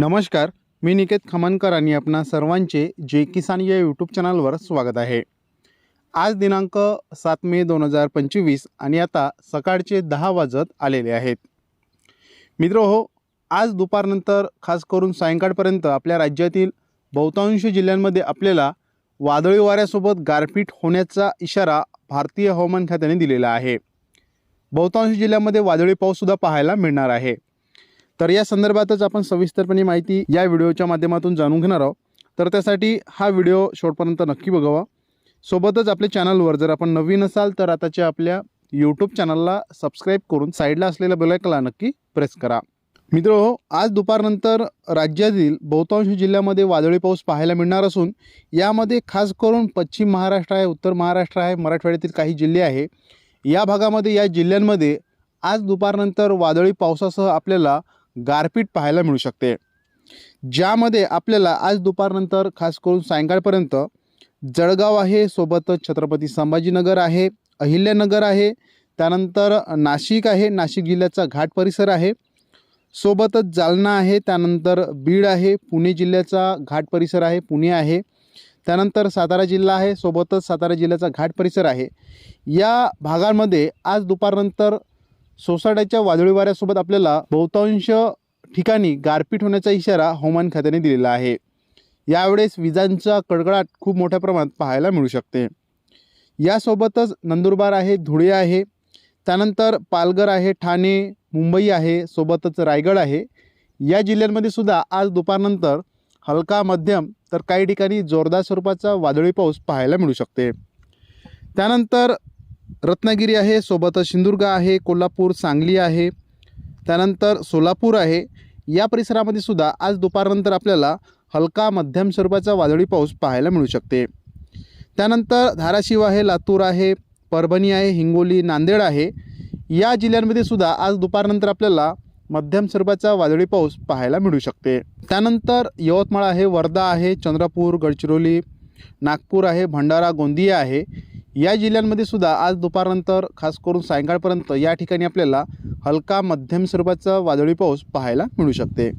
नमस्कार मी निकेत खमनकर आणि आपणा सर्वांचे जे किसान या यूट्यूब चॅनलवर स्वागत आहे. आज दिनांक सात मे दोन हजार पंचवीस आणि आता सकाळचे दहा वाजत आलेले आहेत. मित्र हो आज दुपारनंतर खास करून सायंकाळपर्यंत आपल्या राज्यातील बहुतांश जिल्ह्यांमध्ये आपल्याला वादळी वाऱ्यासोबत गारपीट होण्याचा इशारा भारतीय हवामान खात्याने दिलेला आहे. बहुतांश जिल्ह्यामध्ये वादळी पाऊससुद्धा पाहायला मिळणार आहे. तर या संदर्भातच आपण सविस्तरपणे माहिती या व्हिडिओच्या माध्यमातून जाणून घेणार आहोत. तर त्यासाठी हा व्हिडिओ शेवटपर्यंत नक्की बघावा. सोबतच आपल्या चॅनलवर जर आपण नवीन असाल तर आताच्या आपल्या यूट्यूब चॅनलला सबस्क्राईब करून साईडला असलेल्या बेलायकला नक्की प्रेस करा. मित्र हो आज दुपारनंतर राज्यातील बहुतांश जिल्ह्यामध्ये वादळी पाऊस पाहायला मिळणार असून यामध्ये खास करून पश्चिम महाराष्ट्र आहे उत्तर महाराष्ट्र आहे मराठवाड्यातील काही जिल्हे आहे. या भागामध्ये या जिल्ह्यांमध्ये आज दुपारनंतर वादळी पावसासह आपल्याला गारपीट पाहायला मिळू शकते. ज्यामध्ये आपल्याला आज दुपारनंतर खास करून सायंकाळपर्यंत जळगाव आहे सोबतच छत्रपती संभाजीनगर आहे अहिल्यानगर आहे त्यानंतर नाशिक आहे नाशिक जिल्ह्याचा घाट परिसर आहे सोबतच जालना आहे त्यानंतर बीड आहे पुणे जिल्ह्याचा घाट परिसर आहे पुणे आहे त्यानंतर सातारा जिल्हा आहे सोबतच सातारा जिल्ह्याचा घाट परिसर आहे. या भागांमध्ये आज दुपारनंतर सोसाट्याच्या वादळी वाऱ्यासोबत आपल्याला बहुतांश ठिकाणी गारपीट होण्याचा इशारा हवामान खात्याने दिलेला आहे. यावेळेस विजांचा कडकडाट खूप मोठ्या प्रमाणात पाहायला मिळू शकते. यासोबतच नंदुरबार आहे धुळे आहे त्यानंतर पालघर आहे ठाणे मुंबई आहे सोबतच रायगड आहे. या जिल्ह्यांमध्ये सुद्धा आज दुपारनंतर हलका मध्यम तर काही ठिकाणी जोरदार स्वरूपाचा वादळी पाऊस पाहायला मिळू शकते. त्यानंतर रत्नागिरी आहे सोबतच सिंधुदुर्ग आहे कोल्हापूर सांगली आहे त्यानंतर सोलापूर आहे. या परिसरामध्ये सुद्धा आज दुपारनंतर आपल्याला हलका मध्यम स्वरूपाचा वादळी पाऊस पाहायला मिळू शकते. त्यानंतर धाराशिव आहे लातूर आहे परभणी आहे हिंगोली नांदेड आहे. या जिल्ह्यांमध्ये सुद्धा आज दुपारनंतर आपल्याला मध्यम स्वरूपाचा वादळी पाऊस पाहायला मिळू शकते. त्यानंतर यवतमाळ आहे वर्धा आहे चंद्रपूर गडचिरोली नागपूर आहे भंडारा गोंदिया आहे. या जिल्ह्यांमध्ये सुद्धा आज दुपारनंतर खास करून सायंकाळपर्यंत या ठिकाणी आपल्याला हलका मध्यम स्वरूपाचा वादळी पाऊस पाहायला मिळू शकते.